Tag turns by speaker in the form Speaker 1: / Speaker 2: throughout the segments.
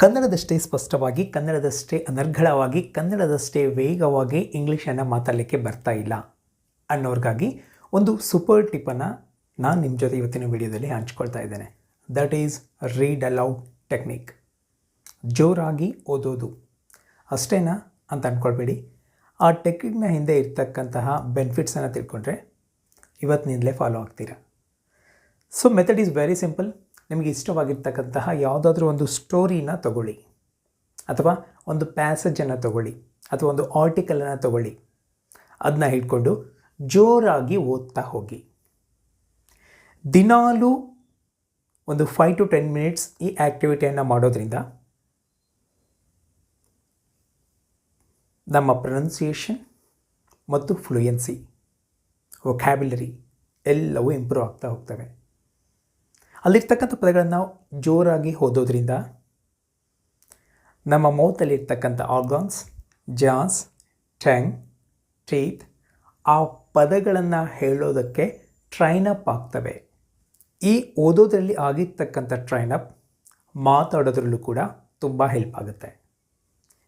Speaker 1: ಕನ್ನಡದಷ್ಟೇ ಸ್ಪಷ್ಟವಾಗಿ, ಕನ್ನಡದಷ್ಟೇ ಅನರ್ಘಳವಾಗಿ, ಕನ್ನಡದಷ್ಟೇ ವೇಗವಾಗಿ ಇಂಗ್ಲೀಷನ್ನು ಮಾತಾಡಲಿಕ್ಕೆ ಬರ್ತಾ ಇಲ್ಲ ಅನ್ನೋರ್ಗಾಗಿ ಒಂದು ಸೂಪರ್ ಟಿಪ್ಪನ್ನು ನಾನು ನಿಮ್ಮ ಜೊತೆ ಇವತ್ತಿನ ವಿಡಿಯೋದಲ್ಲಿ ಹಂಚ್ಕೊಳ್ತಾ ಇದ್ದೇನೆ. That is read aloud technique ಜೋರಾಗಿ ಓದೋದು. ಅಷ್ಟೇನಾ ಅಂತ ಅಂದ್ಕೊಳ್ಬೇಡಿ ಆ ಟೆಕ್ನಿಕ್ನ ಹಿಂದೆ ಇರ್ತಕ್ಕಂತಹ ಬೆನಿಫಿಟ್ಸನ್ನು ತಿಳ್ಕೊಂಡ್ರೆ ಇವತ್ತಿನಿಂದಲೇ ಫಾಲೋ ಆಗ್ತೀರಾ. So method is very simple ನಿಮಗೆ ಇಷ್ಟವಾಗಿರ್ತಕ್ಕಂತಹ ಯಾವುದಾದ್ರೂ ಒಂದು ಸ್ಟೋರಿನ ತಗೊಳ್ಳಿ. ಅಥವಾ ಒಂದು ಪ್ಯಾಸೇಜನ್ನು ತಗೊಳ್ಳಿ. ಅಥವಾ ಒಂದು ಆರ್ಟಿಕಲನ್ನು ತಗೊಳ್ಳಿ. ಅದನ್ನ ಹಿಡ್ಕೊಂಡು ಜೋರಾಗಿ ಓದ್ತಾ ಹೋಗಿ. ದಿನಾಲೂ ಒಂದು ಫೈವ್ ಟು ಟೆನ್ ಮಿನಿಟ್ಸ್ ಈ ಆ್ಯಕ್ಟಿವಿಟಿಯನ್ನು ಮಾಡೋದ್ರಿಂದ ನಮ್ಮ ಪ್ರೊನೌನ್ಸಿಯೇಷನ್ ಮತ್ತು ಫ್ಲೂಯೆನ್ಸಿ ವೊಕ್ಯಾಬ್ಯುಲರಿ ಎಲ್ಲವೂ ಇಂಪ್ರೂವ್ ಆಗ್ತಾ ಹೋಗ್ತವೆ. ಅಲ್ಲಿರ್ತಕ್ಕಂಥ ಪದಗಳನ್ನು ನಾವು ಜೋರಾಗಿ ಓದೋದ್ರಿಂದ ನಮ್ಮ ಮೌತಲ್ಲಿರ್ತಕ್ಕಂಥ ಆರ್ಗಾನ್ಸ್ ಜಾನ್ಸ್ ಟ್ಯಾಂಗ್ ಟೀತ್ ಆ ಪದಗಳನ್ನು ಹೇಳೋದಕ್ಕೆ ಟ್ರೈನ್ ಅಪ್ ಆಗ್ತವೆ. ಈ ಓದೋದರಲ್ಲಿ ಆಗಿರ್ತಕ್ಕಂಥ ಟ್ರೈನ್ ಅಪ್ ಮಾತಾಡೋದ್ರಲ್ಲೂ ಕೂಡ ತುಂಬ ಹೆಲ್ಪ್ ಆಗುತ್ತೆ.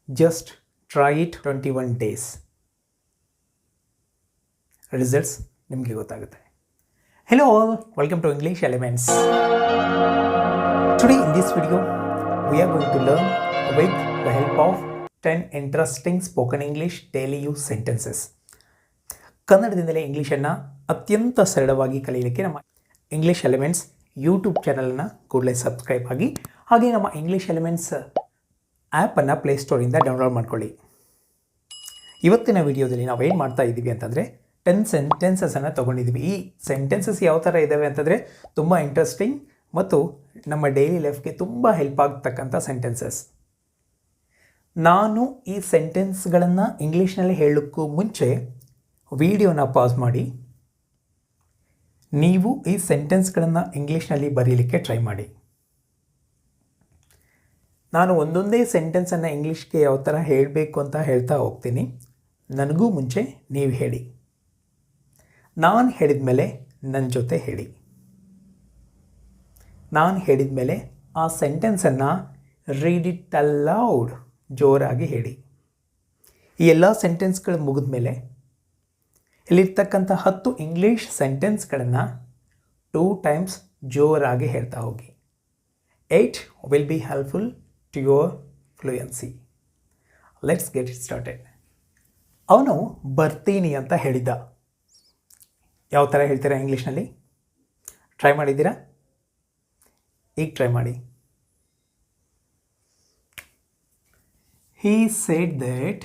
Speaker 1: Just try it twenty one days results ನಿಮಗೆ ಗೊತ್ತಾಗುತ್ತೆ. Hello all, welcome to English Elements. Today in this video, we are going to learn with the help of 10 interesting spoken English daily use sentences. ಕನ್ನಡದಿಂದಲೇ ಇಂಗ್ಲೀಷನ್ನು ಅತ್ಯಂತ ಸರಳವಾಗಿ ಕಲಿಯಲಿಕ್ಕೆ ನಮ್ಮ English elements YouTube ಚಾನಲನ್ನು ಕೂಡಲೇ subscribe ಆಗಿ ಹಾಗೆ ನಮ್ಮ ಇಂಗ್ಲೀಷ್ ಎಲಿಮೆಂಟ್ಸ್ ಆ್ಯಪನ್ನು ಪ್ಲೇಸ್ಟೋರಿಂದ ಡೌನ್ಲೋಡ್ ಮಾಡ್ಕೊಳ್ಳಿ ಇವತ್ತಿನ ವಿಡಿಯೋದಲ್ಲಿ ನಾವು ಏನು ಮಾಡ್ತಾ ಇದ್ದೀವಿ ಅಂತಂದರೆ ಟೆನ್ ಸೆಂಟೆನ್ಸಸನ್ನು ತೊಗೊಂಡಿದ್ದೀವಿ ಈ ಸೆಂಟೆನ್ಸಸ್ ಯಾವ ಥರ ಇದ್ದಾವೆ ಅಂತಂದರೆ ತುಂಬ ಇಂಟ್ರೆಸ್ಟಿಂಗ್ ಮತ್ತು ನಮ್ಮ ಡೈಲಿ ಲೈಫ್ಗೆ ತುಂಬ ಹೆಲ್ಪ್ ಆಗ್ತಕ್ಕಂಥ ಸೆಂಟೆನ್ಸಸ್ ನಾನು ಈ ಸೆಂಟೆನ್ಸ್ಗಳನ್ನು ಇಂಗ್ಲೀಷ್ನಲ್ಲಿ ಹೇಳೋಕ್ಕೂ ಮುಂಚೆ ವಿಡಿಯೋನ ಪಾಸ್ ಮಾಡಿ, ನೀವು ಈ ಸೆಂಟೆನ್ಸ್ಗಳನ್ನು ಇಂಗ್ಲೀಷ್ನಲ್ಲಿ ಬರೀಲಿಕ್ಕೆ ಟ್ರೈ ಮಾಡಿ. ನಾನು ಒಂದೊಂದೇ ಸೆಂಟೆನ್ಸನ್ನು ಇಂಗ್ಲೀಷ್ಗೆ ಯಾವ ಥರ ಹೇಳಬೇಕು ಅಂತ ಹೇಳ್ತಾ ಹೋಗ್ತೀನಿ. ನನಗೂ ಮುಂಚೆ ನೀವು ಹೇಳಿ. ನಾನು ಹೇಳಿದ ಮೇಲೆ ನನ್ನ ಜೊತೆ ಹೇಳಿ. ನಾನು ಹೇಳಿದ ಮೇಲೆ ಆ ಸೆಂಟೆನ್ಸನ್ನು ರೀಡ್ ಇಟ್ ಅಲೌಡ್ ಜೋರಾಗಿ ಹೇಳಿ. ಈ ಎಲ್ಲ ಸೆಂಟೆನ್ಸ್ಗಳು ಮುಗಿದ ಮೇಲೆ ಇಲ್ಲಿರ್ತಕ್ಕಂಥ ಹತ್ತು ಇಂಗ್ಲೀಷ್ ಸೆಂಟೆನ್ಸ್ಗಳನ್ನು ಟೂ ಟೈಮ್ಸ್ ಜೋರಾಗಿ ಹೇಳ್ತಾ ಹೋಗಿ. It will be helpful to your fluency let's get it started ಅವನು ಬರ್ತೀನಿ ಅಂತ ಹೇಳಿದ್ದ. ಯಾವ ಥರ ಹೇಳ್ತೀರಾ ಇಂಗ್ಲೀಷ್ನಲ್ಲಿ? ಟ್ರೈ ಮಾಡಿದ್ದೀರಾ? ಈಗ ಟ್ರೈ ಮಾಡಿ. He said that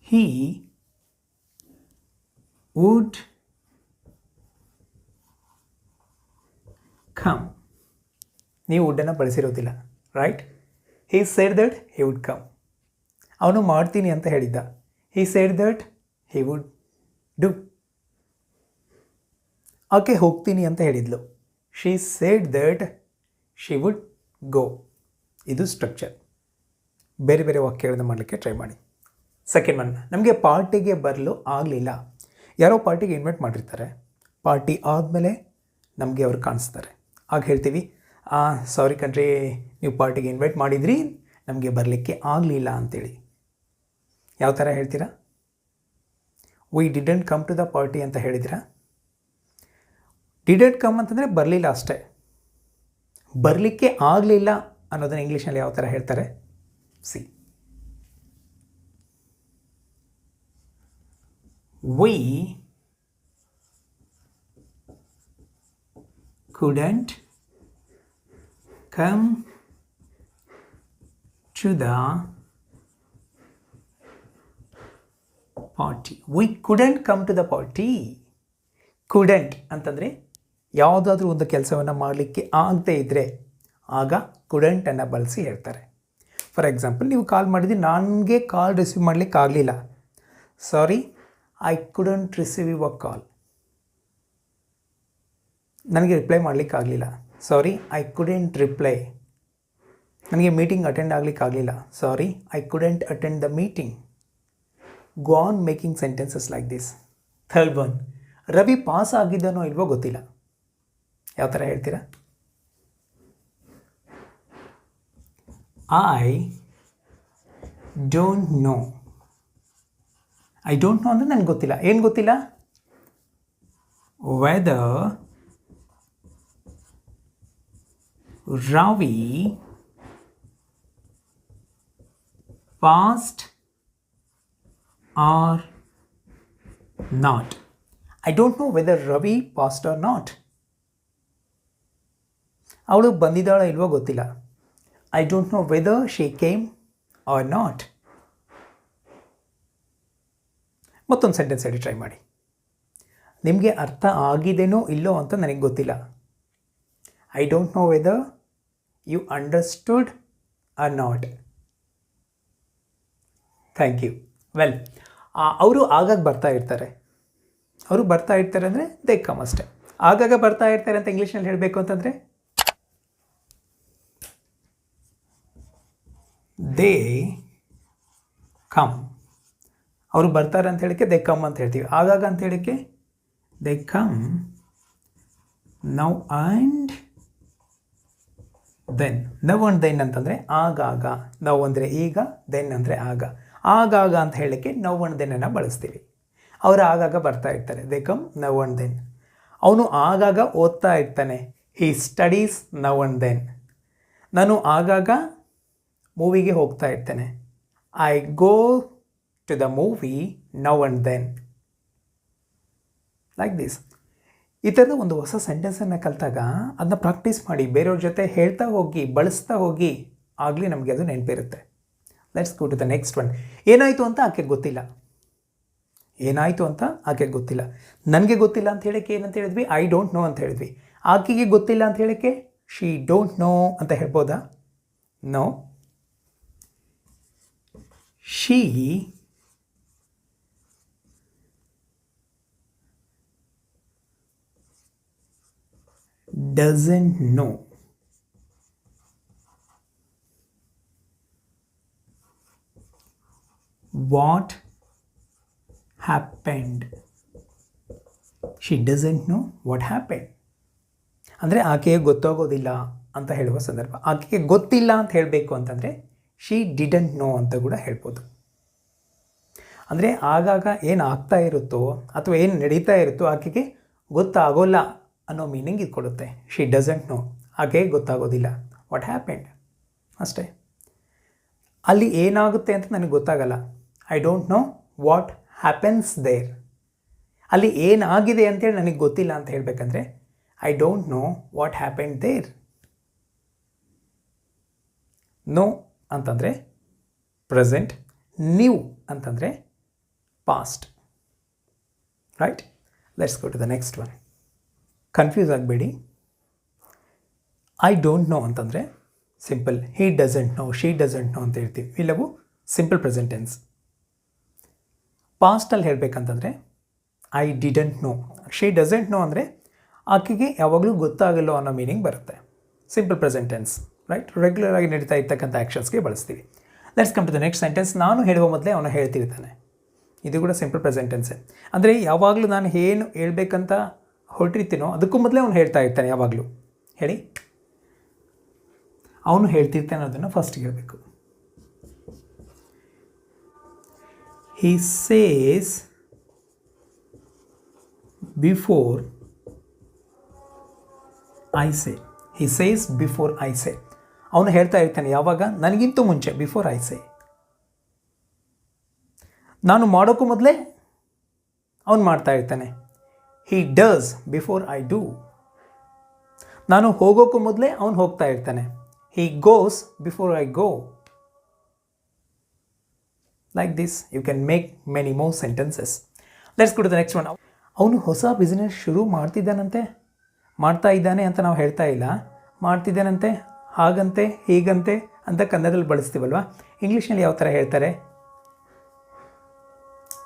Speaker 1: he would come. ನೀವು ವುಡ್ಡನ್ನು ಬಳಸಿರೋದಿಲ್ಲ right he said that he would come ಅವನು ಮಾಡ್ತೀನಿ ಅಂತ ಹೇಳಿದ್ದ. He said that he would do ಆಕೆ ಹೋಗ್ತೀನಿ ಅಂತ ಹೇಳಿದ್ಲು. She said that she would go ಇದು ಸ್ಟ್ರಕ್ಚರ್ ಬೇರೆ ಬೇರೆ ವಾಕ್ಯಗಳನ್ನು ಮಾಡಲಿಕ್ಕೆ ಟ್ರೈ ಮಾಡಿ. ಸೆಕೆಂಡ್ ಒನ್ ನಮಗೆ ಪಾರ್ಟಿಗೆ ಬರಲು ಆಗಲಿಲ್ಲ. ಯಾರೋ ಪಾರ್ಟಿಗೆ ಇನ್ವೈಟ್ ಮಾಡಿರ್ತಾರೆ. ಪಾರ್ಟಿ ಆದಮೇಲೆ ನಮಗೆ ಅವ್ರು ಕಾಣಿಸ್ತಾರೆ. ಆಗ ಹೇಳ್ತೀವಿ ಸಾರಿ ಕಣ್ರಿ, ನೀವು ಪಾರ್ಟಿಗೆ ಇನ್ವೈಟ್ ಮಾಡಿದ್ರಿ ನಮಗೆ ಬರಲಿಕ್ಕೆ ಆಗಲಿಲ್ಲ ಅಂತೇಳಿ. ಯಾವ ಥರ ಹೇಳ್ತೀರಾ? Why didn't come to the party ಅಂತ ಹೇಳಿದಿರಾ ಡಿಡೆಂಟ್ ಕಮ್ ಅಂತಂದರೆ ಬರಲಿಲ್ಲ ಅಷ್ಟೇ. ಬರಲಿಕ್ಕೆ ಆಗಲಿಲ್ಲ ಅನ್ನೋದನ್ನು ಇಂಗ್ಲೀಷ್ನಲ್ಲಿ ಯಾವ ಥರ ಹೇಳ್ತಾರೆ? See. Why come to the party. We couldn't come to the party. couldn't ಅಂತಂದರೆ ಯಾವುದಾದ್ರೂ ಒಂದು ಕೆಲಸವನ್ನು ಮಾಡಲಿಕ್ಕೆ ಆಗದೇ ಇದ್ದರೆ ಆಗ ಕುಡೆಂಟನ್ನು ಬಳಸಿ ಹೇಳ್ತಾರೆ. ಫಾರ್ ಎಕ್ಸಾಂಪಲ್ ನೀವು ಕಾಲ್ ಮಾಡಿದ್ರಿ ನನಗೆ ಕಾಲ್ ರಿಸೀವ್ ಮಾಡಲಿಕ್ಕೆ ಆಗಲಿಲ್ಲ. ಸಾರಿ ಐ ಕುಡಂಟ್ ರಿಸೀವ್ ಯುವ ಕಾಲ್ ನನಗೆ ರಿಪ್ಲೈ ಮಾಡಲಿಕ್ಕಾಗಲಿಲ್ಲ ಸಾರಿ ಐ ಕುಡೆಂಟ್ ರಿಪ್ಲೈ ನನಗೆ meeting attend ಆಗಲಿಕ್ಕಾಗಲಿಲ್ಲ sorry I couldn't attend the meeting go on making sentences like this third one Ravi pass ಆಗಿದ್ದಾನೋ ಇಲ್ವೋ ಗೊತ್ತಿಲ್ಲ. ಯಾವ ಥರ ಹೇಳ್ತೀರಾ? I don't know I don't know ಅಂದರೆ ನನಗೆ ಗೊತ್ತಿಲ್ಲ. ಏನು ಗೊತ್ತಿಲ್ಲ? Whether Ravi passed or not I don't know whether Ravi passed or not ಅವಳು ಬಂದಿದ್ದಾಳ ಇಲ್ವೋ ಗೊತ್ತಿಲ್ಲ. I don't know whether she came or not ಮತ್ತೊಂದು ಸೆಂಟೆನ್ಸ್ ಹೇಳಿ ಟ್ರೈ ಮಾಡಿ. ನಿಮಗೆ ಅರ್ಥ ಆಗಿದೆನೋ ಇಲ್ಲೋ ಅಂತ ನನಗೆ ಗೊತ್ತಿಲ್ಲ. I don't know whether you understood or not thank you well ಅವರು ಆಗಾಗ ಬರ್ತಾ ಇರ್ತಾರೆ. ಅವರು ಬರ್ತಾ ಇರ್ತಾರೆ ಅಂದರೆ ದೇ ಕಮ್ ಅಷ್ಟೆ ಆಗಾಗ ಬರ್ತಾ ಇರ್ತಾರೆ ಅಂತ ಇಂಗ್ಲೀಷ್ನಲ್ಲಿ ಹೇಳಬೇಕು ಅಂತಂದರೆ? ದೇ ಕಮ್ ಅವರು ಬರ್ತಾರೆ ಅಂತ ಹೇಳಕ್ಕೆ ದೇ ಕಮ್ ಅಂತ ಹೇಳ್ತೀವಿ. ಆಗಾಗ ಅಂತ ಹೇಳಕ್ಕೆ they come now and then now and then ಅಂತಂದರೆ ಆಗಾಗ. ನೌ ಅಂದರೆ ಈಗ ದೆನ್ ಅಂದರೆ ಆಗ. ಆಗಾಗ ಅಂತ ಹೇಳಲಿಕ್ಕೆ ನವ್ ಅಂಡ್ ದೆನ್ನ ಬಳಸ್ತೀವಿ. ಅವರು ಆಗಾಗ ಬರ್ತಾ ಇರ್ತಾರೆ. They come now and then. ಅವನು ಆಗಾಗ ಓದ್ತಾ ಇರ್ತಾನೆ. He studies now and then. ನಾನು ಆಗಾಗ ಮೂವಿಗೆ ಹೋಗ್ತಾ ಇರ್ತೇನೆ. I go to the movie now and then. Like this ಈ ಥರದ ಒಂದು ಹೊಸ ಸೆಂಟೆನ್ಸನ್ನು ಕಲಿತಾಗ ಅದನ್ನ ಪ್ರಾಕ್ಟೀಸ್ ಮಾಡಿ, ಬೇರೆಯವ್ರ ಜೊತೆ ಹೇಳ್ತಾ ಹೋಗಿ, ಬಳಸ್ತಾ ಹೋಗಿ ಆಗಲಿ ನಮಗೆ ಅದು ನೆನಪಿರುತ್ತೆ. Let's go to the next one ಏನಾಯಿತು ಅಂತ ಆಕೆ ಗೊತ್ತಿಲ್ಲ. ಏನಾಯಿತು ಅಂತ ಆಕೆ ಗೊತ್ತಿಲ್ಲ. ನನಗೆ ಗೊತ್ತಿಲ್ಲ ಅಂತ ಹೇಳಕ್ಕೆ ಏನಂತ ಹೇಳಿದ್ವಿ? ಐ ಡೋಂಟ್ ನೋ ಅಂತ ಹೇಳಿದ್ವಿ. ಆಕೆಗೆ ಗೊತ್ತಿಲ್ಲ ಅಂತ ಹೇಳಕ್ಕೆ? ಶಿ ಡೋಂಟ್ ನೋ ಅಂತ ಹೇಳ್ಬೋದಾ? No she doesn't know. What happened she doesn't know what happened ಅಂದರೆ ಆಕೆಗೆ ಗೊತ್ತಾಗೋದಿಲ್ಲ ಅಂತ ಹೇಳುವ ಸಂದರ್ಭ. ಆಕೆಗೆ ಗೊತ್ತಿಲ್ಲ ಅಂತ ಹೇಳಬೇಕು ಅಂತಂದರೆ ಶಿ ಡಿಡಂಟ್ ನೋ ಅಂತ ಕೂಡ ಹೇಳ್ಬೋದು. ಅಂದರೆ ಆಗಾಗ ಏನು ಆಗ್ತಾ ಇರುತ್ತೋ ಅಥವಾ ಏನು ನಡೀತಾ ಇರುತ್ತೋ ಆಕೆಗೆ ಗೊತ್ತಾಗೋಲ್ಲ ಅನ್ನೋ ಮೀನಿಂಗ್ ಇದು ಕೊಡುತ್ತೆ ಶಿ ಡಸಂಟ್ ನೋ ಆಕೆಗೆ ಗೊತ್ತಾಗೋದಿಲ್ಲ. ವಾಟ್ ಹ್ಯಾಪೆಂಡ್ ಅಷ್ಟೇ. ಅಲ್ಲಿ ಏನಾಗುತ್ತೆ ಅಂತ ನನಗೆ ಗೊತ್ತಾಗಲ್ಲ. I don't know what happens there ಅಲ್ಲಿ ಏನಾಗಿದೆ ಅಂತೇಳಿ ನನಗೆ ಗೊತ್ತಿಲ್ಲ ಅಂತ ಹೇಳಬೇಕಂದ್ರೆ I don't know what happened there know ಅಂತಂದರೆ ಪ್ರೆಸೆಂಟ್ ನ್ಯೂ ಅಂತಂದರೆ past right let's go to the next one confuse ಆಗಬೇಡಿ. ಐ ಡೋಂಟ್ ನೋ ಅಂತಂದರೆ simple he doesn't know she doesn't know ಅಂತ ಹೇಳ್ತೀವಿ. ಇಲ್ಲವೂ ಸಿಂಪಲ್ ಪ್ರೆಸೆಂಟೆನ್ಸ್ ಪಾಸ್ಟಲ್ಲಿ ಹೇಳಬೇಕಂತಂದರೆ I didn't know she doesn't know ಅಂದರೆ, ಆಕೆಗೆ ಯಾವಾಗಲೂ ಗೊತ್ತಾಗಲ್ಲೋ ಅನ್ನೋ ಮೀನಿಂಗ್ ಬರುತ್ತೆ. ಸಿಂಪಲ್ ಪ್ರೆಸೆಂಟೆನ್ಸ್ ರೈಟ್ ರೆಗ್ಯುಲರ್ ಆಗಿ ನಡೀತಾ ಇರ್ತಕ್ಕಂಥ ಆ್ಯಕ್ಷನ್ಸ್ಗೆ ಬಳಸ್ತೀವಿ. Let's come to the next sentence ನಾನು ಹೇಳುವ ಮೊದಲೇ ಅವನು ಹೇಳ್ತಿರ್ತಾನೆ. ಇದು ಕೂಡ ಸಿಂಪಲ್ ಪ್ರೆಸೆಂಟೆನ್ಸೇ ಅಂದರೆ, ಯಾವಾಗಲೂ ನಾನು ಏನು ಹೇಳ್ಬೇಕಂತ ಹೊರಟಿರ್ತೀನೋ, ಅದಕ್ಕೂ ಮೊದಲೇ ಅವನು ಹೇಳ್ತಾ ಇರ್ತಾನೆ ಯಾವಾಗಲೂ. ಹೇಳಿ. ಅವನು ಹೇಳ್ತಿರ್ತಾನೆ ಅದನ್ನು ಫಸ್ಟ್ ಹೇಳಬೇಕು. He says, before I say he says before I say ಅವನು ಹೇಳ್ತಾ ಇರ್ತಾನೆ, ಯಾವಾಗ? ನನಗಿಂತ ಮುಂಚೆ ಬಿಫೋರ್ ಐ ಸೆ ನಾನು ಮಾಡೋಕ್ಕೂ ಮೊದಲೇ ಅವನು ಮಾಡ್ತಾ ಇರ್ತಾನೆ he does before I do ನಾನು ಹೋಗೋಕ್ಕೂ ಮೊದಲೇ ಅವನು ಹೋಗ್ತಾ ಇರ್ತಾನೆ he goes before I go like this you make many more sentences let's go the next one ಅವನು ಹೊಸ ಬಿಸ್ನೆಸ್ ಶುರು ಮಾಡ್ತಿದ್ದಾನಂತೆ? ಮಾಡ್ತಾ ಇದ್ದಾನೆ ಅಂತ ನಾವು ಹೇಳ್ತಾ ಇಲ್ಲ. ಮಾಡ್ತಿದ್ದಾನಂತೆ? ಹಾಗಂತೆ? ಹೀಗಂತೆ? ಅಂತ ಕನ್ನಡದಲ್ಲಿ ಬಳಸ್ತೀವಲ್ವ? ಇಂಗ್ಲೀಷ್ನಲ್ಲಿ ಯಾವ ಥರ ಹೇಳ್ತಾರೆ?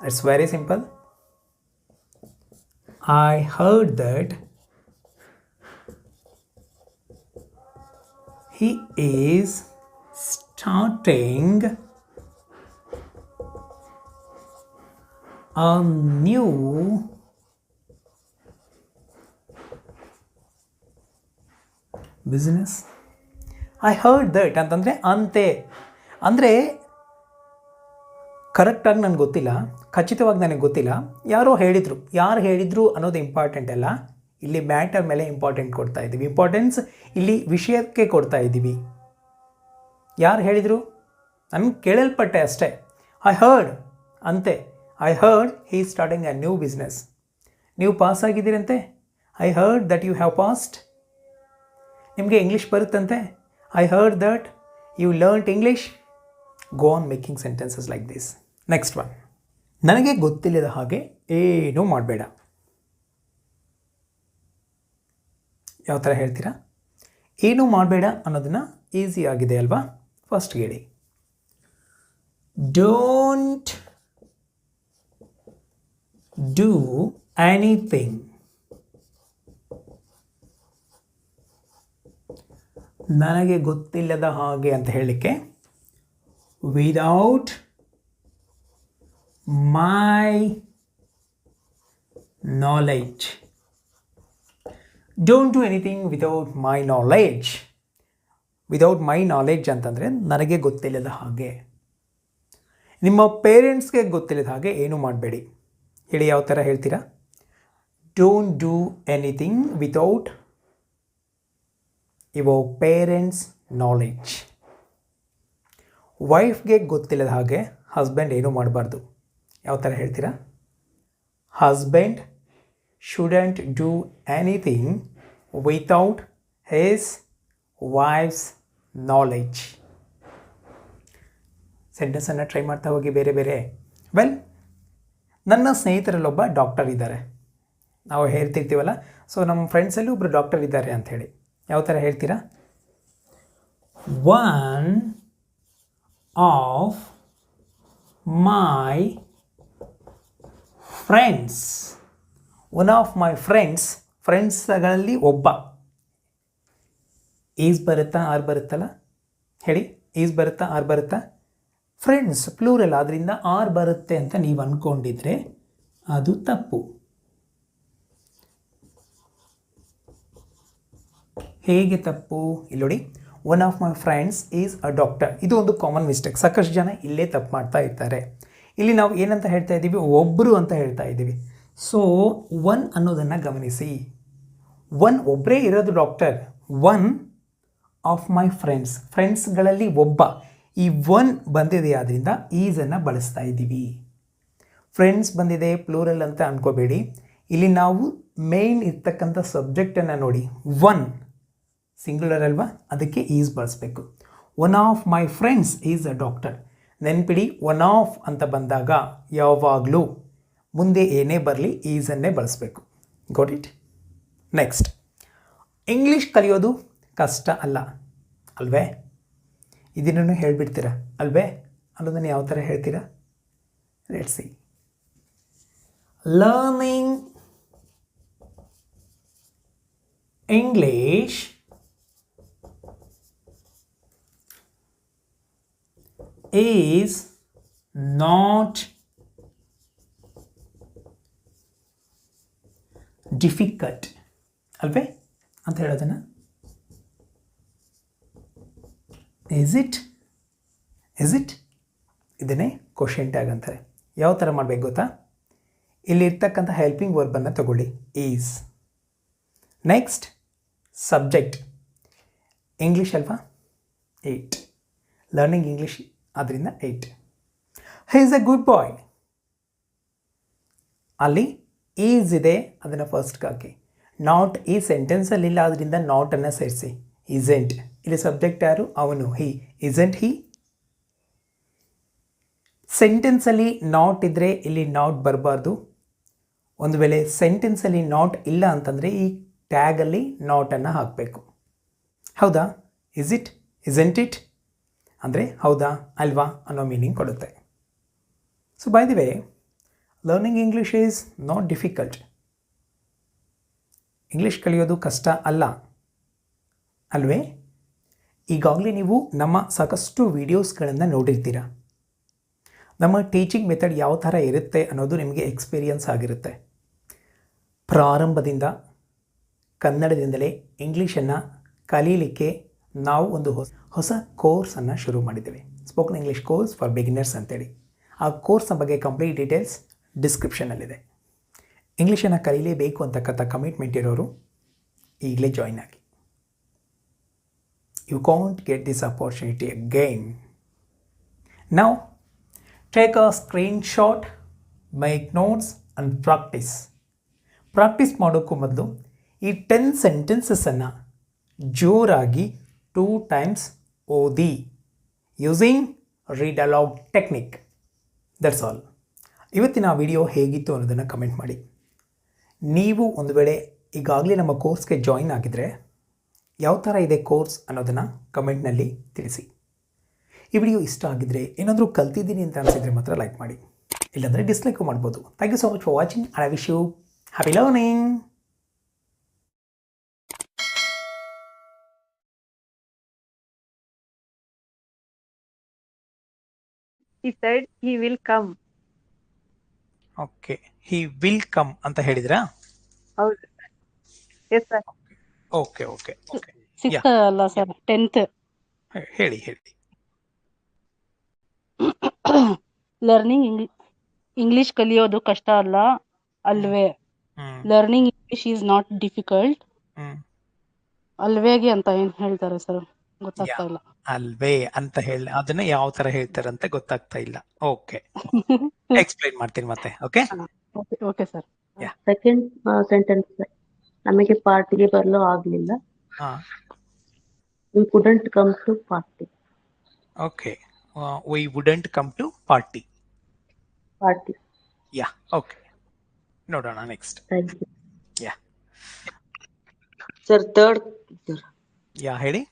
Speaker 1: It's very simple I heard that he is starting a new business I heard that ಅಂತಂದರೆ ಅಂತೆ. ಅಂದರೆ ಕರೆಕ್ಟಾಗಿ ನನಗೆ ಗೊತ್ತಿಲ್ಲ, ಖಚಿತವಾಗಿ ನನಗೆ ಗೊತ್ತಿಲ್ಲ. ಯಾರೋ ಹೇಳಿದರು. ಯಾರು ಹೇಳಿದರು ಅನ್ನೋದು ಇಂಪಾರ್ಟೆಂಟ್ ಅಲ್ಲ. ಇಲ್ಲಿ ಮ್ಯಾಟರ್ ಮೇಲೆ ಇಂಪಾರ್ಟೆಂಟ್ ಕೊಡ್ತಾ ಇದ್ದೀವಿ. ಇಂಪಾರ್ಟೆನ್ಸ್ ಇಲ್ಲಿ ವಿಷಯಕ್ಕೆ ಕೊಡ್ತಾ ಇದ್ದೀವಿ. ಯಾರು ಹೇಳಿದರು? ನನಗೆ ಕೇಳಲ್ಪಟ್ಟೆ ಅಷ್ಟೇ. ಐ ಹರ್ಡ್ ಅಂತೆ. I heard he starting a new business ನೀವು pass ಆಗಿದ್ದೀರಂತೆ? I heard that you have passed ನಿಮಗೆ English ಬರುತ್ತಂತೆ? I heard that you learnt English go on making sentences like this next one ನನಗೆ ಗೊತ್ತಿಲ್ಲದ ಹಾಗೆ ಏನೂ ಮಾಡಬೇಡ. ಯಾವ ಥರ ಹೇಳ್ತೀರಾ? ಏನೂ ಮಾಡಬೇಡ ಅನ್ನೋದನ್ನು ಈಸಿ ಆಗಿದೆ ಅಲ್ವಾ? ಫಸ್ಟ್ ಹೇಳಿ ಡೋಂಟ್ ಡೂ ಎನಿಥಿಂಗ್ ನನಗೆ ಗೊತ್ತಿಲ್ಲದ ಹಾಗೆ ಅಂತ ಹೇಳಲಿಕ್ಕೆ without my knowledge don't do anything without my knowledge without my knowledge ಅಂತಂದರೆ ನನಗೆ ಗೊತ್ತಿಲ್ಲದ ಹಾಗೆ. ನಿಮ್ಮ ಪೇರೆಂಟ್ಸ್ಗೆ ಗೊತ್ತಿಲ್ಲದ ಹಾಗೆ ಏನೂ ಮಾಡಬೇಡಿ? ಹೇಳಿ ಯಾವ ಥರ ಹೇಳ್ತೀರಾ? Don't do anything without ever parents knowledge ವೈಫ್ಗೆ ಗೊತ್ತಿಲ್ಲದ ಹಾಗೆ ಹಸ್ಬೆಂಡ್ ಏನೂ ಮಾಡಬಾರ್ದು. ಯಾವ ಥರ ಹೇಳ್ತೀರಾ? Husband shouldn't do anything without his wife's knowledge ಸೆಂಟೆನ್ಸನ್ನು try ಮಾಡ್ತಾ ಹೋಗಿ ಬೇರೆ ಬೇರೆ. ವೆಲ್ ನನ್ನ ಸ್ನೇಹಿತರಲ್ಲೊಬ್ಬ ಡಾಕ್ಟರ್ ಇದ್ದಾರೆ. ನಾವು ಹೇಳ್ತಿರ್ತೀವಲ್ಲ ಸೊ ನಮ್ಮ ಫ್ರೆಂಡ್ಸಲ್ಲಿ ಒಬ್ಬರು ಡಾಕ್ಟರ್ ಇದ್ದಾರೆ ಅಂಥೇಳಿ ಯಾವ ಥರ ಹೇಳ್ತೀರಾ? One of my friends one of my friends ಫ್ರೆಂಡ್ಸ್ಗಳಲ್ಲಿ ಒಬ್ಬ. ಈಸ್ ಬರುತ್ತಾ ಆರ್ ಬರುತ್ತಲ್ಲ? ಹೇಳಿ ಈಸ್ ಬರುತ್ತಾ ಆರ್ ಬರುತ್ತಾ? ಫ್ರೆಂಡ್ಸ್ ಪ್ಲೂರಲ್ ಆದ್ದರಿಂದ ಆರ್ ಬರುತ್ತೆ ಅಂತ ನೀವು ಅಂದ್ಕೊಂಡಿದ್ರೆ ಅದು ತಪ್ಪು. ಹೇಗೆ ತಪ್ಪು? ಇಲ್ಲಿ ನೋಡಿ. One of my friends is a doctor ಇದು ಒಂದು ಕಾಮನ್ ಮಿಸ್ಟೇಕ್ ಸಾಕಷ್ಟು ಜನ ಇಲ್ಲೇ ತಪ್ಪು ಮಾಡ್ತಾ ಇರ್ತಾರೆ. ಇಲ್ಲಿ ನಾವು ಏನಂತ ಹೇಳ್ತಾ ಇದ್ದೀವಿ ಒಬ್ಬರು ಅಂತ ಹೇಳ್ತಾ ಇದ್ದೀವಿ ಸೊ ಒನ್ ಅನ್ನೋದನ್ನು ಗಮನಿಸಿ. ಒನ್ ಒಬ್ಬರೇ ಇರೋದು doctor one of my friends ಫ್ರೆಂಡ್ಸ್ಗಳಲ್ಲಿ ಒಬ್ಬ. ಈ ಒನ್ ಬಂದಿದೆ ಆದ್ದರಿಂದ ಈಸನ್ನು ಬಳಸ್ತಾ ಇದ್ದೀವಿ. ಫ್ರೆಂಡ್ಸ್ ಬಂದಿದೆ ಪ್ಲೂರಲ್ ಅಂತ ಅನ್ಕೋಬೇಡಿ. ಇಲ್ಲಿ ನಾವು ಮೇನ್ ಇರ್ತಕ್ಕಂಥ ಸಬ್ಜೆಕ್ಟನ್ನು ನೋಡಿ ಒನ್ ಸಿಂಗ್ಯುಲರ್ ಅಲ್ವಾ? ಅದಕ್ಕೆ ಈಸ್ ಬಳಸಬೇಕು. One of my friends is a doctor ನೆನ್ಪಿಡಿ one of ಅಂತ ಬಂದಾಗ ಯಾವಾಗಲೂ ಮುಂದೆ ಏನೇ ಬರಲಿ ಈಸನ್ನೇ ಬಳಸಬೇಕು. ಗೋಟ್ ಇಟ್ ನೆಕ್ಸ್ಟ್ ಇಂಗ್ಲೀಷ್ ಕಲಿಯೋದು ಕಷ್ಟ ಅಲ್ಲ, ಅಲ್ವೇ? ಇದನ್ನು ಹೇಳಿಬಿಡ್ತೀರಾ? ಅಲ್ವೇ? ಅನ್ನೋದನ್ನು ಯಾವ ಥರ ಹೇಳ್ತೀರಾ? Let see learning English is not difficult ಅಲ್ವೇ? ಅಂತ ಹೇಳೋದನ್ನು ಇಸ್ ಇಟ್ ಇಸ್ ಇಟ್ ಇದನ್ನೇ ಕ್ವಶನ್ ಟ್ಯಾಗ್ ಅಂತಾರೆ. ಯಾವ ಥರ ಮಾಡಬೇಕು ಗೊತ್ತಾ? ಇಲ್ಲಿರ್ತಕ್ಕಂಥ ಹೆಲ್ಪಿಂಗ್ ವರ್ಬನ್ನು ತಗೊಳ್ಳಿ. ಈಸ್ ನೆಕ್ಸ್ಟ್ ಸಬ್ಜೆಕ್ಟ್ ಇಂಗ್ಲೀಷ್ ಅಲ್ವಾ? ಏಯ್ಟ್ ಲರ್ನಿಂಗ್ ಇಂಗ್ಲೀಷ್ ಆದ್ದರಿಂದ it he is a good boy ಅಲ್ಲಿ ಈಸ್ ಇದೆ, ಅದನ್ನು ಫಸ್ಟ್ಗೆ ಹಾಕಿ. ನಾಟ್ ಈ ಸೆಂಟೆನ್ಸಲ್ಲಿ ಇಲ್ಲ ಅದರಿಂದ ನಾಟನ್ನು ಸೇರಿಸಿ. ಇಸೆಂಟ್ ಇಲ್ಲಿ ಸಬ್ಜೆಕ್ಟ್ ಯಾರು? ಅವನು. ಹಿ ಇಸೆಂಟ್ ಹಿ ಸೆಂಟೆನ್ಸಲ್ಲಿ ನಾಟ್ ಇದ್ದರೆ ಇಲ್ಲಿ ನಾಟ್ ಬರಬಾರ್ದು. ಒಂದು ವೇಳೆ ಸೆಂಟೆನ್ಸಲ್ಲಿ ನಾಟ್ ಇಲ್ಲ ಅಂತಂದರೆ ಈ ಟ್ಯಾಗಲ್ಲಿ ನಾಟನ್ನು ಹಾಕಬೇಕು. ಹೌದಾ? ಇಸ್ ಇಟ್ ಇಸೆಂಟ್ ಇಟ್ ಅಂದರೆ ಹೌದಾ, ಅಲ್ವಾ ಅನ್ನೋ ಮೀನಿಂಗ್ ಕೊಡುತ್ತೆ. So by the way learning English is not difficult English ಕಲಿಯೋದು ಕಷ್ಟ ಅಲ್ಲ. ಅಲ್ವೇ? ಈಗಾಗಲೇ ನೀವು ನಮ್ಮ ಸಾಕಷ್ಟು ವೀಡಿಯೋಸ್ಗಳನ್ನು ನೋಡಿರ್ತೀರ? ನಮ್ಮ ಟೀಚಿಂಗ್ ಮೆಥಡ್ ಯಾವ ಥರ ಇರುತ್ತೆ ಅನ್ನೋದು ನಿಮಗೆ ಎಕ್ಸ್ಪೀರಿಯನ್ಸ್ ಆಗಿರುತ್ತೆ. ಪ್ರಾರಂಭದಿಂದ ಕನ್ನಡದಿಂದಲೇ ಇಂಗ್ಲೀಷನ್ನು ಕಲೀಲಿಕ್ಕೆ ನಾವು ಒಂದು ಹೊಸ ಹೊಸ ಕೋರ್ಸನ್ನು ಶುರು ಮಾಡಿದ್ದೇವೆ. Spoken English course for beginners ಅಂತೇಳಿ. ಆ ಕೋರ್ಸ್ನ ಬಗ್ಗೆ ಕಂಪ್ಲೀಟ್ ಡೀಟೇಲ್ಸ್ ಡಿಸ್ಕ್ರಿಪ್ಷನಲ್ಲಿದೆ ಇಂಗ್ಲೀಷನ್ನು ಕಲೀಲೇಬೇಕು ಅಂತಕ್ಕಂಥ ಕಮಿಟ್ಮೆಂಟ್ ಇರೋರು ಈಗಲೇ ಜಾಯ್ನ್ ಆಗಿ. You can't get this opportunity again. Now, take a screenshot, make notes and practice. Practice ಮಾಡೋಕ್ಕೂ ಮೊದಲು ಈ ಟೆನ್ ಸೆಂಟೆನ್ಸಸನ್ನು ಜೋರಾಗಿ ಟೂ ಟೈಮ್ಸ್ ಓದಿ using read aloud technique that's all ಇವತ್ತಿನ ವಿಡಿಯೋ ಹೇಗಿತ್ತು ಅನ್ನೋದನ್ನು ಕಮೆಂಟ್ ಮಾಡಿ ನೀವು ಒಂದು ವೇಳೆ ಈಗಾಗಲೇ ನಮ್ಮ ಕೋರ್ಸ್ಗೆ ಜಾಯಿನ್ ಆಗಿದ್ದರೆ ಯಾವ ಥರ ಇದೆ ಕೋರ್ಸ್ ಅನ್ನೋದನ್ನು ಕಮೆಂಟ್ನಲ್ಲಿ ತಿಳಿಸಿ. ಈ ವಿಡಿಯೋ ಇಷ್ಟ ಆಗಿದ್ರೆ ಏನಾದರೂ ಕಲ್ತಿದ್ದೀನಿ ಅಂತ ಅನಿಸಿದರೆ ಮಾತ್ರ ಲೈಕ್ ಮಾಡಿ. ಇಲ್ಲಾಂದರೆ ಡಿಸ್ಲೈಕು ಮಾಡ್ಬೋದು. Thank you so much for watching I wish you happy learning
Speaker 2: He said he will come.
Speaker 1: Okay he will come ಅಂತ ಹೇಳಿದ್ರಾ?
Speaker 2: ಹೌದು. Yes sir
Speaker 1: okay okay okay
Speaker 3: sixth ಅಲ್ಲ ಸರ್ ಟೆಂತ್
Speaker 1: ಹೇಳಿ ಹೇಳಿ.
Speaker 3: ಲರ್ನಿಂಗ್ ಇಂಗ್ಲಿಷ್ ಕಲಿಯೋದು ಕಷ್ಟ ಅಲ್ಲ ಅಲ್ವೇ. Learning English is not difficult ಅಲ್ವೇಗೆ ಅಂತ ಏನ್ ಹೇಳ್ತಾರೆ ಸರ್? ಗೊತ್ತಾಗ್ತಾ ಇಲ್ಲ.
Speaker 1: ಅಲ್ವೇ ಅಂತ ಹೇಳಿ ಅದನ್ನ ಯಾವ ತರ ಹೇಳ್ತಾರೆ ಅಂತ ಗೊತ್ತಾಗ್ತಾ ಇಲ್ಲ. ಓಕೆ ಎಕ್ಸ್ಪ್ಲೈನ್ ಮಾಡ್ತೀನಿ ಮತ್ತೆ okay
Speaker 3: okay sir
Speaker 4: second sentence ನಮಗೆ ಪಾರ್ಟಿಗೆ ಬರಲು ಆಗ್ಲಿಲ್ಲ.
Speaker 1: ಹಾ.
Speaker 4: We couldn't come to party
Speaker 1: okay we wouldn't come to party
Speaker 4: party
Speaker 1: yeah okay ನೋಡೋಣ next
Speaker 4: thank you
Speaker 1: yeah
Speaker 5: sir third sir
Speaker 1: yeah ಹೇಳಿ.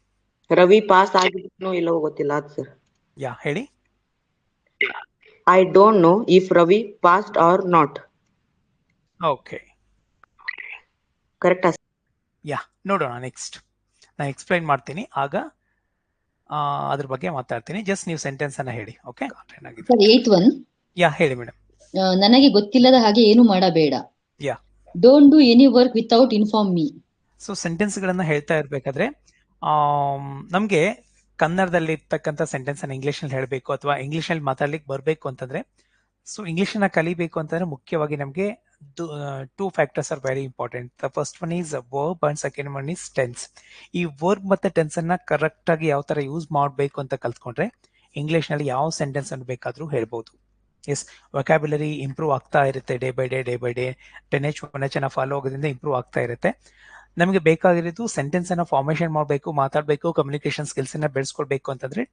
Speaker 5: ರವಿ ಪಾಸ್ ಆಗಿದ್ನೋ ಇಲ್ಲವೋ ಗೊತ್ತಿಲ್ಲ ಅದು ಸರ್
Speaker 1: ಯಾ ಹೇಳಿ.
Speaker 5: I don't know if Ravi passed or not
Speaker 1: okay
Speaker 5: ಕರೆಕ್ಟಾ
Speaker 1: yeah ನೋಡೋಣ next ನಾನು explain ಮಾಡ್ತೀನಿ. ಆಗ ಆ, ಅದ್ರ ಬಗ್ಗೆ ಮಾತಾಡ್ತೀನಿ. ಜಸ್ಟ್ ನೀವು ಸೆಂಟೆನ್ಸ್ ಅನ್ನ ಹೇಳಿ okay
Speaker 6: sir eighth one
Speaker 1: yeah ಹೇಳಿ ಮೇಡಮ್
Speaker 6: ನನಗೆ ಗೊತ್ತಿಲ್ಲದ ಹಾಗೆ ಏನು ಮಾಡಬೇಡ.
Speaker 1: Yeah
Speaker 6: don't do any work without inform me
Speaker 1: so sentence ಗಳನ್ನ ಹೇಳ್ತಾ ಇರ್ಬೇಕಾದ್ರೆ ನಮಗೆ ಕನ್ನಡದಲ್ಲಿ ಇರ್ತಕ್ಕಂಥ ಸೆಂಟೆನ್ಸ್ ಅನ್ನ ಇಂಗ್ಲೀಷಲ್ಲಿ ಹೇಳಬೇಕು ಅಥವಾ ಇಂಗ್ಲಿಷ್ ಇಂಗ್ಲೀಷಲ್ಲಿ ಮಾತಾಡ್ಲಿಕ್ಕೆ ಬರಬೇಕು ಅಂತಂದ್ರೆ ಸೊ ಇಂಗ್ಲೀಷನ್ನ ಕಲಿಬೇಕು ಅಂತಂದ್ರೆ ಮುಖ್ಯವಾಗಿ ನಮಗೆ two factors are very important the first one is verb and second one is tense ಈ ವರ್ಬ್ ಮತ್ತೆ ಟೆನ್ಸ್ ಅನ್ನ ಆಗಿ ಯಾವ ತರ ಯೂಸ್ ಮಾಡಬೇಕು ಅಂತ ಕಲ್ತ್ಕೊಂಡ್ರೆ ಇಂಗ್ಲಿಷ್ನಲ್ಲಿ ಯಾವ ಸೆಂಟೆನ್ಸ್ ಅನ್ನು ಬೇಕಾದ್ರೂ ಹೇಳ್ಬೋದು. ಎಸ್ ವೊಕ್ಯಾಬ್ಯುಲರಿ ಇಂಪ್ರೂವ್ ಆಗ್ತಾ ಇರುತ್ತೆ day by day day by day ten each one each follow ಆಗೋದ್ರಿಂದ ಇಂಪ್ರೂವ್ ಆಗ್ತಾ ಇರುತ್ತೆ. ನಮಗೆ ಬೇಕಾಗಿರೋದು ಸೆಂಟೆನ್ಸ್ ಅನ್ನ ಫಾರ್ಮೇಷನ್ ಮಾಡಬೇಕು, ಮಾತಾಡಬೇಕು ಕಮ್ಯುನಿಕೇಶನ್ ಸ್ಕಿಲ್ಸ್ ಅನ್ನ ಬೆಳೆಸ್ಕೊಳ್ಬೇಕು ಅಂತಂದ್ರೆ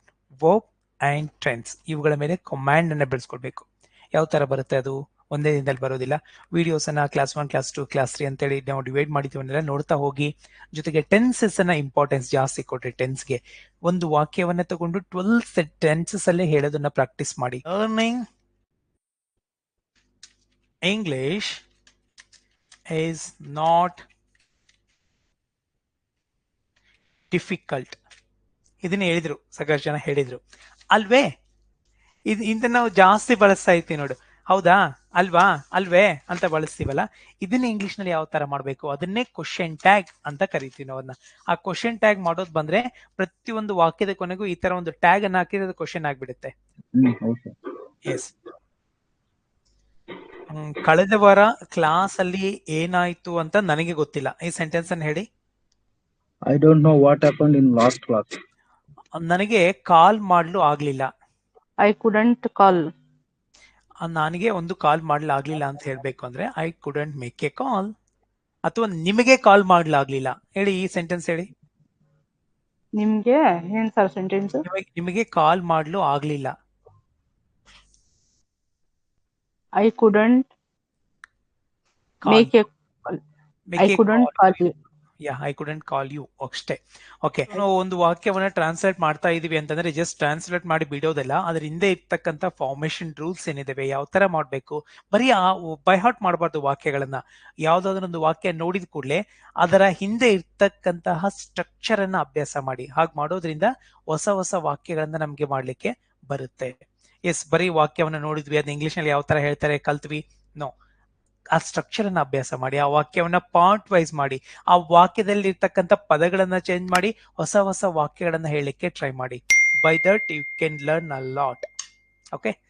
Speaker 1: ವರ್ಬ್ ಅಂಡ್ ಟ್ರೆಂಡ್ಸ್ ಇವುಗಳ ಮೇಲೆ ಕಮಾಂಡ್ ಅನ್ನ ಬೆಳೆಸ್ಕೊಳ್ಬೇಕು. ಯಾವ ತರ ಬರುತ್ತೆ ಅದು? ಒಂದೇ ದಿನದಲ್ಲಿ ಬರೋದಿಲ್ಲ. ವಿಡಿಯೋಸ್ ಅನ್ನ class one class two class three ಅಂತೇಳಿ ನಾವು ಡಿವೈಡ್ ಮಾಡಿದ್ದೀವಿ ಅಂದ್ರೆ ನೋಡ್ತಾ ಹೋಗಿ. ಜೊತೆಗೆ ಟೆನ್ಸಸ್ ಅನ್ನ ಇಂಪಾರ್ಟೆನ್ಸ್ ಜಾಸ್ತಿ ಕೊಟ್ರಿ ಟೆನ್ಸ್ಗೆ ಒಂದು ವಾಕ್ಯವನ್ನ ತಗೊಂಡು ಟ್ವೆಲ್ ಟೆನ್ಸಸ್ ಅಲ್ಲಿ ಹೇಳೋದನ್ನ ಪ್ರಾಕ್ಟೀಸ್ ಮಾಡಿ. Learning English is not difficult ಇದನ್ನ ಹೇಳಿದ್ರು, ಸಾಕಷ್ಟು ಜನ ಹೇಳಿದ್ರು. ಅಲ್ವೇ? ಇದು ಇಂತ ನಾವು ಜಾಸ್ತಿ ಬಳಸ್ತಾ ಇರ್ತೀವಿ ನೋಡು. ಹೌದಾ? ಅಲ್ವಾ? ಅಲ್ವೇ? ಅಂತ ಬಳಸ್ತೀವಲ್ಲ? ಇದನ್ನ ಇಂಗ್ಲಿಷ್ನಲ್ಲಿ ಯಾವ ತರ ಮಾಡ್ಬೇಕು? ಅದನ್ನೇ ಕ್ವಶನ್ ಟ್ಯಾಗ್ ಅಂತ ಕರಿತೀವಿ ನಾವು ಅದನ್ನ ಆ ಕ್ವಶನ್ ಟ್ಯಾಗ್ ಮಾಡೋದು ಬಂದ್ರೆ ಪ್ರತಿಯೊಂದು ವಾಕ್ಯದ ಕೊನೆಗೂ ಈ ತರ ಒಂದು ಟ್ಯಾಗ್ ಅನ್ನ ಹಾಕಿದ್ರೆ ಅದು ಕ್ವಶನ್ ಆಗ್ಬಿಡುತ್ತೆ. ಎಸ್ ಕಳೆದ ವಾರ ಕ್ಲಾಸ್ ಅಲ್ಲಿ ಏನಾಯ್ತು ಅಂತ ನನಗೆ ಗೊತ್ತಿಲ್ಲ. ಈ ಸೆಂಟೆನ್ಸ್ ಅನ್ನು ಹೇಳಿ.
Speaker 7: I don't know what happened in last class
Speaker 1: ನನಗೆ ಕಾಲ್ ಮಾಡಲು ಆಗ್ಲಿಲ್ಲ.
Speaker 3: ಐ ಕುಡಂಟ್ ಕಾಲ್
Speaker 1: ನನಗೆ ಒಂದು ಕಾಲ್ ಮಾಡ್ಲಾಗ್ಲಿಲ್ಲ ಅಂತ ಹೇಳ್ಬೇಕು ಅಂದ್ರೆ I couldn't make a call ಅಥವಾ ನಿಮಗೆ ಕಾಲ್ ಮಾಡ್ಲಾಗ್ಲಿಲ್ಲ. ಹೇಳಿ ಈ ಸೆಂಟೆನ್ಸ್ ಹೇಳಿ.
Speaker 3: ನಿಮ್ಗೆ? ಏನ್ ಸರ್ ಸೆಂಟೆನ್ಸ್
Speaker 1: ನಿಮಗೆ ಕಾಲ್ ಮಾಡ್ಲು ಆಗ್ಲಿಲ್ಲ.
Speaker 3: I couldn't. Make a
Speaker 1: call
Speaker 3: I couldn't. Call you
Speaker 1: I couldn't call you ಅಷ್ಟೇ. ಓಕೆ ನಾವು ಒಂದು ವಾಕ್ಯವನ್ನ ಟ್ರಾನ್ಸ್ಲೇಟ್ ಮಾಡ್ತಾ ಇದೀವಿ ಅಂತಂದ್ರೆ ಜಸ್ಟ್ ಟ್ರಾನ್ಸ್ಲೇಟ್ ಮಾಡಿ ಬಿಡೋದಲ್ಲ ಅದ್ರ ಹಿಂದೆ ಇರ್ತಕ್ಕಂಥ ಫಾರ್ಮೇಶನ್ ರೂಲ್ಸ್ ಏನಿದಾವೆ ಯಾವ ತರ ಮಾಡ್ಬೇಕು ಬರೀ ಆ ಬೈ ಹಾರ್ಟ್ ಮಾಡಬಾರ್ದು ವಾಕ್ಯಗಳನ್ನ. ಯಾವ್ದಾದ್ರು ಒಂದು ವಾಕ್ಯ ನೋಡಿದ ಕೂಡಲೇ ಅದರ ಹಿಂದೆ ಇರ್ತಕ್ಕಂತಹ ಸ್ಟ್ರಕ್ಚರ್ ಅನ್ನ ಅಭ್ಯಾಸ ಮಾಡಿ. ಹಾಗೆ ಮಾಡೋದ್ರಿಂದ ಹೊಸ ಹೊಸ ವಾಕ್ಯಗಳನ್ನ ನಮ್ಗೆ ಮಾಡ್ಲಿಕ್ಕೆ ಬರುತ್ತೆ. ಎಸ್ ಬರೀ ವಾಕ್ಯವನ್ನ ನೋಡಿದ್ವಿ ಅದನ್ನ ಇಂಗ್ಲಿಷ್ನಲ್ಲಿ ಯಾವ ತರ ಹೇಳ್ತಾರೆ ಕಲ್ತ್ವಿ? ನೋ ಆ ಸ್ಟ್ರಕ್ಚರ್ ಅನ್ನ ಅಭ್ಯಾಸ ಮಾಡಿ, ಆ ವಾಕ್ಯವನ್ನ ಪಾಯಿಂಟ್ ವೈಸ್ ಮಾಡಿ, ಆ ವಾಕ್ಯದಲ್ಲಿ ಇರ್ತಕ್ಕಂಥ ಪದಗಳನ್ನ ಚೇಂಜ್ ಮಾಡಿ, ಹೊಸ ಹೊಸ ವಾಕ್ಯಗಳನ್ನ ಹೇಳಲಿಕ್ಕೆ ಟ್ರೈ ಮಾಡಿ. By that you can learn a lot okay